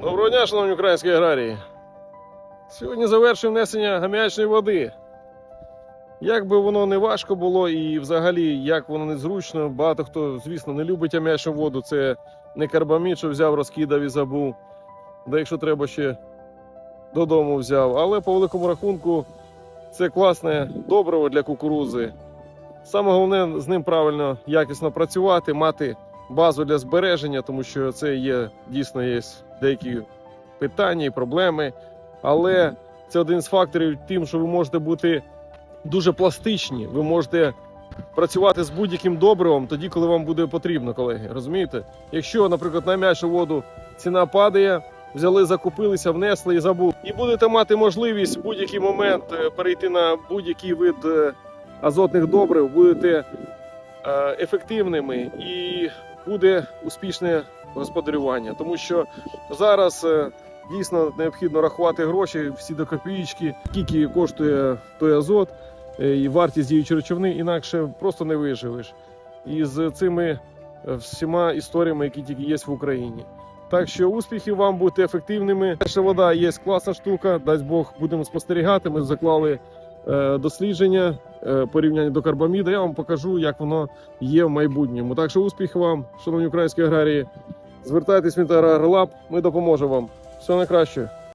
Доброго дня, шановні українські аграрії. Сьогодні завершуємо внесення гам'ячної води. Як би воно не важко було і взагалі як воно незручно, багато хто, звісно, не любить ам'ячну воду. Це не карбамід, що взяв, розкидав і забув. Да якщо треба ще додому взяв. Але по великому рахунку це класне добриво для кукурузи. Саме головне з ним правильно якісно працювати, мати базу для збереження, тому що це є дійсно є деякі питання і проблеми. Але це один з факторів тим, що ви можете бути дуже пластичні. Ви можете працювати з будь-яким добривом тоді, коли вам буде потрібно, колеги. Розумієте? Якщо, наприклад, на м'ячу воду ціна падає, взяли, закупилися, внесли і забули. І будете мати можливість в будь-який момент е, перейти на будь-який вид е, азотних добрив, будете е, ефективними і буде успішне господарювання. Тому що зараз е, дійсно необхідно рахувати гроші всі до копієчки, скільки коштує той азот е, і вартість діючої речовини, інакше просто не виживеш. І з цими е, всіма історіями, які тільки є в Україні. Так що успіхів вам бути ефективними. Перша вода є класна штука. Дасть Бог будемо спостерігати. Ми заклали дослідження порівняння до карбаміда. Я вам покажу, як воно є в майбутньому. Так що успіхів вам, шановні українські аграрії. Звертайтесь в Аграрлаб, ми допоможемо вам. Все найкраще.